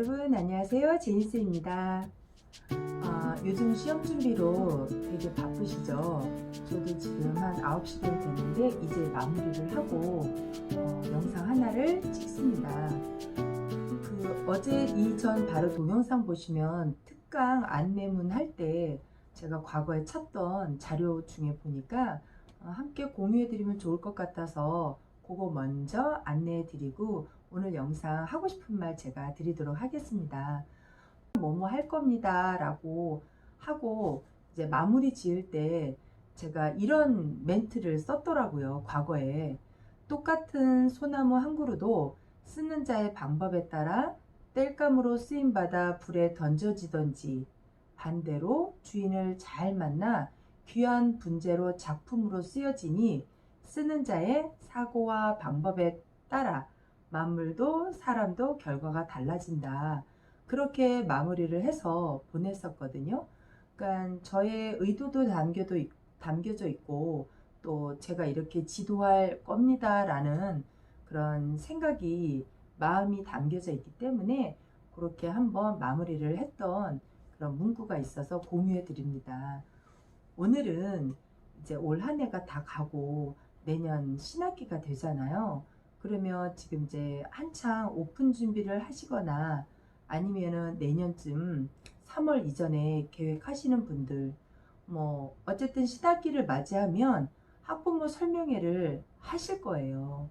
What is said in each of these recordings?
여러분 안녕하세요. 제니스입니다. 아, 요즘 시험 준비로 되게 바쁘시죠? 저도 지금 한 9시 쯤 됐는데 이제 마무리를 하고 어, 영상 하나를 찍습니다. 그 어제 이전 바로 동영상 보시면 특강 안내문 할 때 제가 과거에 찾던 자료 중에 보니까 어, 함께 공유해 드리면 좋을 것 같아서 그거 먼저 안내해 드리고 오늘 영상 하고 싶은 말 제가 드리도록 하겠습니다. 뭐뭐 할 겁니다 라고 하고 이제 마무리 지을 때 제가 이런 멘트를 썼더라고요. 과거에. 똑같은 소나무 한 그루도 쓰는 자의 방법에 따라 땔감으로 쓰임받아 불에 던져지던지 반대로 주인을 잘 만나 귀한 분재로 작품으로 쓰여지니 쓰는 자의 사고와 방법에 따라 만물도 사람도 결과가 달라진다. 그렇게 마무리를 해서 보냈었거든요. 그러니까 저의 의도도 담겨도, 있- 담겨져 있고 또 제가 이렇게 지도할 겁니다라는 그런 생각이 마음이 담겨져 있기 때문에 그렇게 한번 마무리를 했던 그런 문구가 있어서 공유해 드립니다. 오늘은 이제 올 한 해가 다 가고 내년 신학기가 되잖아요. 그러면 지금 이제 한창 오픈 준비를 하시거나 아니면은 내년쯤 3월 이전에 계획하시는 분들 뭐 어쨌든 신학기를 맞이하면 학부모 설명회를 하실 거예요.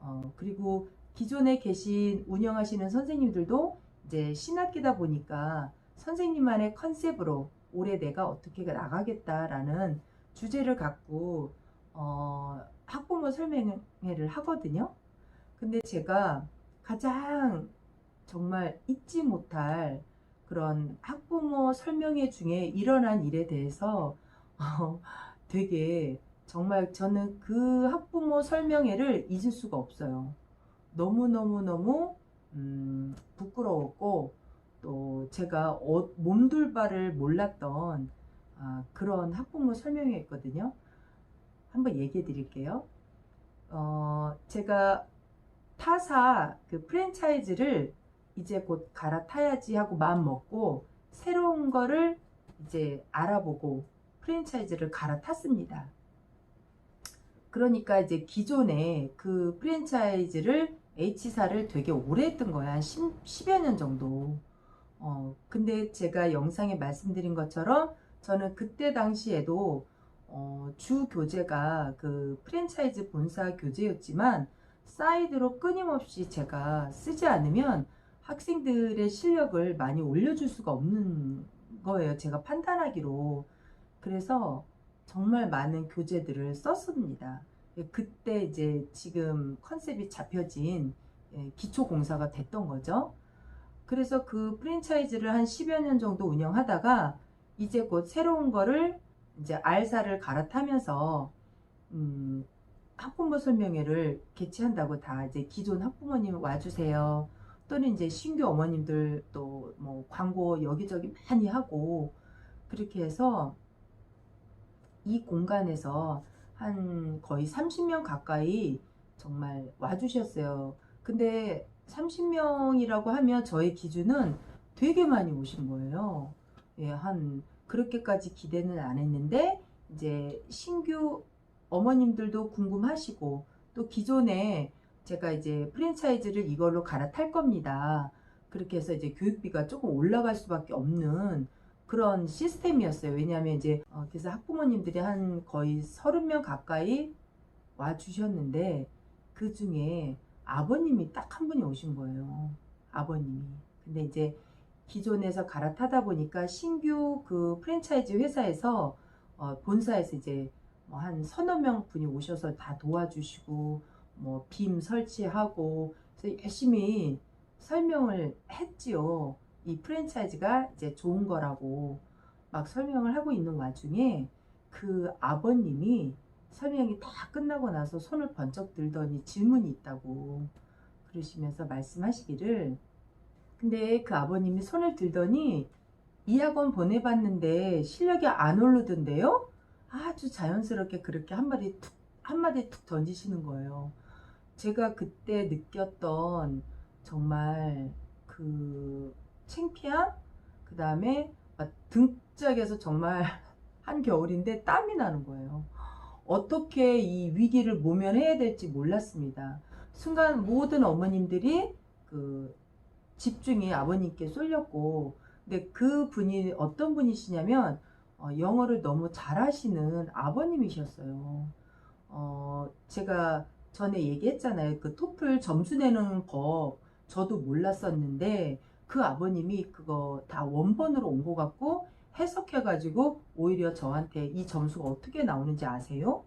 어, 그리고 기존에 계신 운영하시는 선생님들도 이제 신학기다 보니까 선생님만의 컨셉으로 올해 내가 어떻게 나가겠다라는 주제를 갖고 어, 학부모 설명회를 하거든요. 근데 제가 가장 정말 잊지 못할 그런 학부모 설명회 중에 일어난 일에 대해서 어, 되게 정말 저는 그 학부모 설명회를 잊을 수가 없어요. 너무너무너무 음, 부끄러웠고 또 제가 어, 몸둘 바를 몰랐던 아, 그런 학부모 설명회였거든요. 한번 얘기해 드릴게요. 어, 제가 타사 그 프랜차이즈를 이제 곧 갈아타야지 하고 마음 먹고 새로운 거를 이제 알아보고 프랜차이즈를 갈아탔습니다. 그러니까 이제 기존에 그 프랜차이즈를 H사를 되게 오래 했던 거야. 한 10, 10 여 년 정도. 어, 근데 제가 영상에 말씀드린 것처럼 저는 그때 당시에도 어, 주 교재가 그 프랜차이즈 본사 교재였지만 사이드로 끊임없이 제가 쓰지 않으면 학생들의 실력을 많이 올려줄 수가 없는 거예요. 제가 판단하기로. 그래서 정말 많은 교재들을 썼습니다. 예, 그때 이제 지금 컨셉이 잡혀진 예, 기초공사가 됐던 거죠. 그래서 그 프랜차이즈를 한 10여 년 정도 운영하다가 이제 곧 새로운 거를 이제 알사를 갈아타면서 음, 학부모 설명회를 개최한다고 다 이제 기존 학부모님 와주세요. 또는 이제 신규 어머님들 또 뭐 광고 여기저기 많이 하고 그렇게 해서 이 공간에서 한 거의 30명 가까이 정말 와주셨어요. 근데 30명이라고 하면 저의 기준은 되게 많이 오신 거예요. 예, 한 그렇게까지 기대는 안 했는데 이제 신규 어머님들도 궁금하시고 또 기존에 제가 이제 프랜차이즈를 이걸로 갈아탈 겁니다. 그렇게 해서 이제 교육비가 조금 올라갈 수밖에 없는 그런 시스템이었어요. 왜냐하면 이제 어, 그래서 학부모님들이 한 거의 30명 가까이 와 주셨는데 그 중에 아버님이 딱 한 분이 오신 거예요. 아버님이. 근데 이제 기존에서 갈아타다 보니까 신규 그 프랜차이즈 회사에서 어, 본사에서 이제 뭐 한 서너 명 분이 오셔서 다 도와주시고 뭐 빔 설치하고 열심히 설명을 했지요. 이 프랜차이즈가 이제 좋은 거라고 막 설명을 하고 있는 와중에 그 아버님이 설명이 다 끝나고 나서 손을 번쩍 들더니 질문이 있다고 그러시면서 말씀하시기를 근데 그 아버님이 손을 들더니 이 학원 보내봤는데 실력이 안 오르던데요? 아주 자연스럽게 그렇게 한마디 툭, 한마디 툭 던지시는 거예요. 제가 그때 느꼈던 정말 그 창피함, 그 다음에 등짝에서 정말 한겨울인데 땀이 나는 거예요. 어떻게 이 위기를 모면해야 될지 몰랐습니다. 순간 모든 어머님들이 그 집중이 아버님께 쏠렸고, 근데 그 분이 어떤 분이시냐면 어, 영어를 너무 잘하시는 아버님이셨어요. 어, 제가 전에 얘기했잖아요. 그 토플 점수 내는 법 저도 몰랐었는데 그 아버님이 그거 다 원본으로 온 것 같고 해석해가지고 오히려 저한테 이 점수가 어떻게 나오는지 아세요?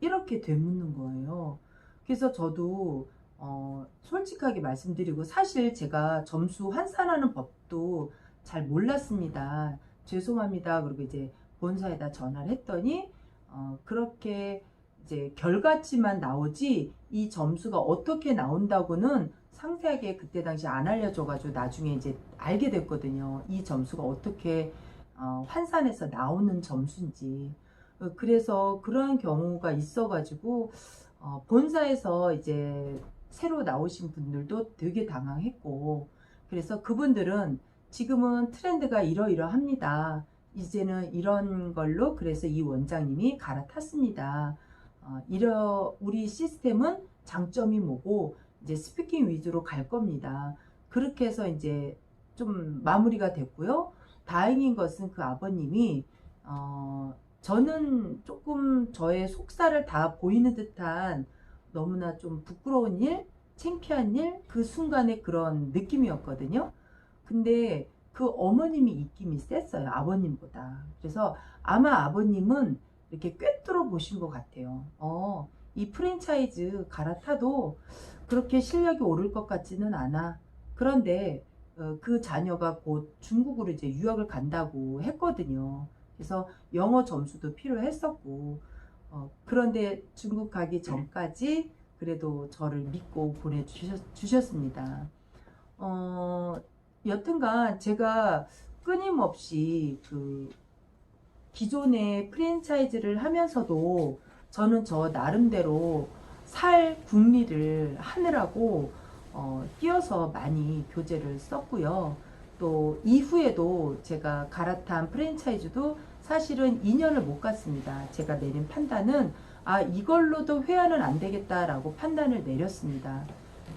이렇게 되묻는 거예요. 그래서 저도 어, 솔직하게 말씀드리고 사실 제가 점수 환산하는 법도 잘 몰랐습니다. 죄송합니다. 그리고 이제 본사에다 전화를 했더니 어, 그렇게 이제 결과치만 나오지 이 점수가 어떻게 나온다고는 상세하게 그때 당시 안 알려줘가지고 나중에 이제 알게 됐거든요. 이 점수가 어떻게 어, 환산해서 나오는 점수인지. 어, 그래서 그러한 경우가 있어가지고 어, 본사에서 이제 새로 나오신 분들도 되게 당황했고 그래서 그분들은 지금은 트렌드가 이러이러합니다. 이제는 이런 걸로 그래서 이 원장님이 갈아탔습니다. 어, 이러 우리 시스템은 장점이 뭐고 이제 스피킹 위주로 갈 겁니다. 그렇게 해서 이제 좀 마무리가 됐고요. 다행인 것은 그 아버님이 어, 저는 조금 저의 속살을 다 보이는 듯한 너무나 좀 부끄러운 일, 창피한 일, 그 순간의 그런 느낌이었거든요. 근데 그 어머님이 입김이 셌어요. 아버님보다. 그래서 아마 아버님은 이렇게 꿰뚫어 보신 것 같아요. 어, 이 프랜차이즈 갈아타도 그렇게 실력이 오를 것 같지는 않아. 그런데 어, 그 자녀가 곧 중국으로 이제 유학을 간다고 했거든요. 그래서 영어 점수도 필요했었고, 어, 그런데 중국 가기 전까지 그래도 저를 믿고 보내주셨습니다. 어, 여튼간 제가 끊임없이 그 기존의 프랜차이즈를 하면서도 저는 저 나름대로 살 국리를 하느라고 어, 뛰어서 많이 교재를 썼고요. 또 이후에도 제가 갈아탄 프랜차이즈도 사실은 2년을 못 갔습니다. 제가 내린 판단은 아 이걸로도 회화는 안 되겠다라고 판단을 내렸습니다.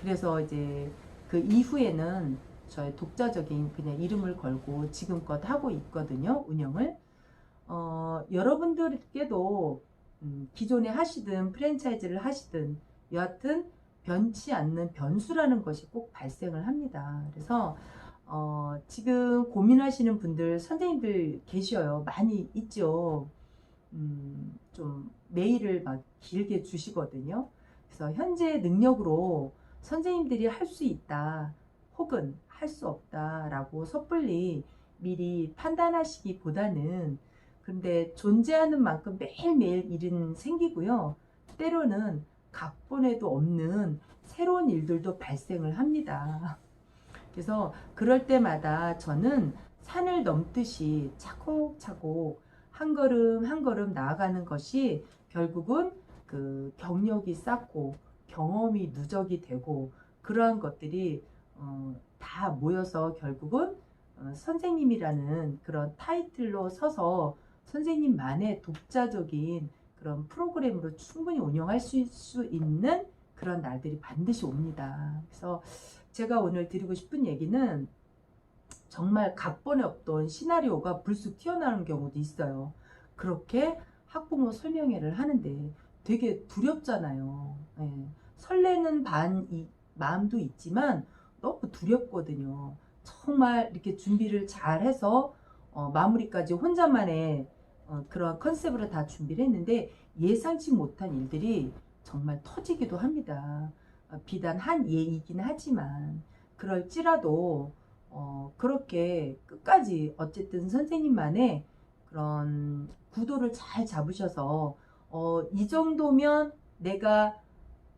그래서 이제 그 이후에는 저의 독자적인 그냥 이름을 걸고 지금껏 하고 있거든요. 운영을. 어, 여러분들께도 음, 기존에 하시든 프랜차이즈를 하시든 여하튼 변치 않는 변수라는 것이 꼭 발생을 합니다. 그래서 어, 지금 고민하시는 분들 선생님들 계셔요. 많이 있죠. 음, 좀 메일을 막 길게 주시거든요. 그래서 현재 능력으로 선생님들이 할 수 있다 혹은 할 수 없다라고 섣불리 미리 판단하시기보다는 근데 존재하는 만큼 매일매일 일은 생기고요. 때로는 각본에도 없는 새로운 일들도 발생을 합니다. 그래서 그럴 때마다 저는 산을 넘듯이 차곡차곡 한 걸음 한 걸음 나아가는 것이 결국은 그 경력이 쌓고 경험이 누적이 되고 그러한 것들이 어, 다 모여서 결국은 어, 선생님이라는 그런 타이틀로 서서 선생님만의 독자적인 그런 프로그램으로 충분히 운영할 수, 수 있는 그런 날들이 반드시 옵니다. 그래서 제가 오늘 드리고 싶은 얘기는 정말 각본에 없던 시나리오가 불쑥 튀어나오는 경우도 있어요. 그렇게 학부모 설명회를 하는데 되게 두렵잖아요. 예. 설레는 반 이, 마음도 있지만 너무 두렵거든요. 정말 이렇게 준비를 잘 해서 어, 마무리까지 혼자만의 어, 그런 컨셉으로 다 준비를 했는데 예상치 못한 일들이 정말 터지기도 합니다. 어, 비단 한 예이긴 하지만 그럴지라도 어, 그렇게 끝까지 어쨌든 선생님만의 그런 구도를 잘 잡으셔서 어, 이 정도면 내가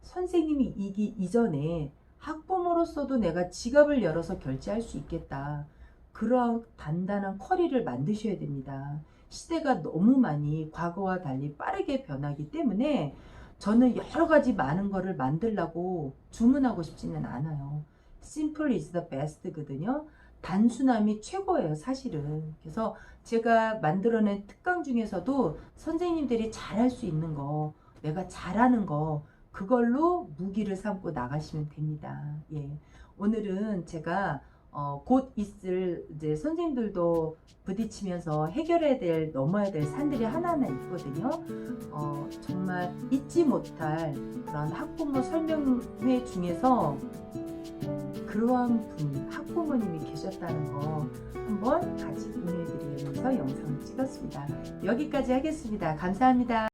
선생님이 이기 이전에 학부모로서도 내가 지갑을 열어서 결제할 수 있겠다. 그런 단단한 커리를 만드셔야 됩니다. 시대가 너무 많이 과거와 달리 빠르게 변하기 때문에 저는 여러 가지 많은 거를 만들라고 주문하고 싶지는 않아요. simple is the best거든요. 단순함이 최고예요, 사실은. 그래서 제가 만들어낸 특강 중에서도 선생님들이 잘할 수 있는 거, 내가 잘하는 거, 그걸로 무기를 삼고 나가시면 됩니다. 예. 오늘은 제가 어, 곧 있을 이제 선생님들도 부딪히면서 해결해야 될, 넘어야 될 산들이 하나하나 있거든요. 어, 정말 잊지 못할 그런 학부모 설명회 중에서 그러한 분, 학부모님이 계셨다는 거 한번 같이 공유해드리면서 영상을 찍었습니다. 여기까지 하겠습니다. 감사합니다.